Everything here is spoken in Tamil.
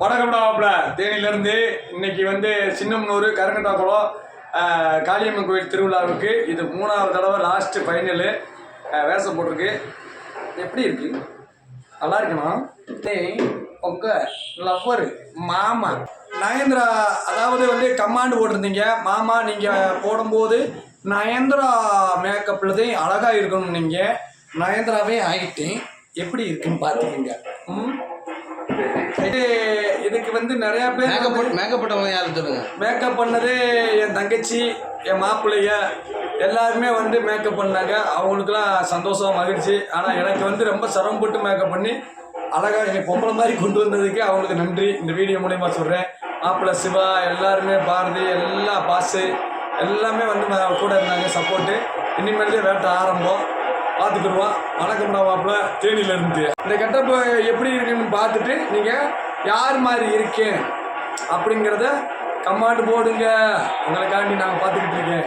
வடகப்படாப்புல தேனியிலேருந்து இன்னைக்கு வந்து சின்னம்னூர் கருங்கட்டாக்குளம் காளியம்மன் கோயில் திருவிழாவுக்கு இது மூணாவது தடவை லாஸ்ட்டு ஃபைனலு வேஷம் போட்டிருக்கு. எப்படி இருக்கு? நல்லா இருக்கணும் டேய் உங்க லவ்வர் மாமா. நயன்தரா அதாவது வந்து கமாண்டு போட்டிருந்தீங்க. மாமா நீங்கள் போடும்போது நயன்தரா மேக்கப்பில் தான் அழகாக இருக்கணும் நீங்கள் நயன்தராவே ஆகிட்டேன் எப்படி இருக்குன்னு பார்த்துக்கோங்க ம்? இதுக்கு வந்து நிறையா பேர் மேக்கப் மேக்கப் போட்டவங்க யாரும் சொல்லுங்க? மேக்கப் பண்ணது என் தங்கச்சி என் மாப்பிள்ளைய எல்லாருமே வந்து மேக்கப் பண்ணாங்க. அவங்களுக்குலாம் சந்தோஷம் மகிழ்ச்சி. ஆனால் எனக்கு வந்து ரொம்ப சிரமப்பட்டு மேக்கப் பண்ணி அழகாக என்னை பொம்பளை மாதிரி கொண்டு வந்ததுக்கு அவங்களுக்கு நன்றி. இந்த வீடியோ மூலயமா சொல்கிறேன் மாப்பிள்ளை சிவா எல்லாருமே பாரதி எல்லா பாஸு எல்லாமே வந்து கூட இருந்தாங்க. சப்போர்ட்டு இனிமேல்தான் வேட்டை ஆரம்பம். பார்த்துக்குருவோம் வணக்கம்டா மாப்பிள்ள. தேனியில இருந்து இந்த கெட்டப்பு எப்படி இருக்குன்னு பார்த்துட்டு நீங்கள் யார் மாதிரி இருக்கேன் அப்படிங்கிறத கமாண்ட் போடுங்க. உங்களுக்காண்டி நாங்கள் பார்த்துக்கிட்டு இருக்கேன்.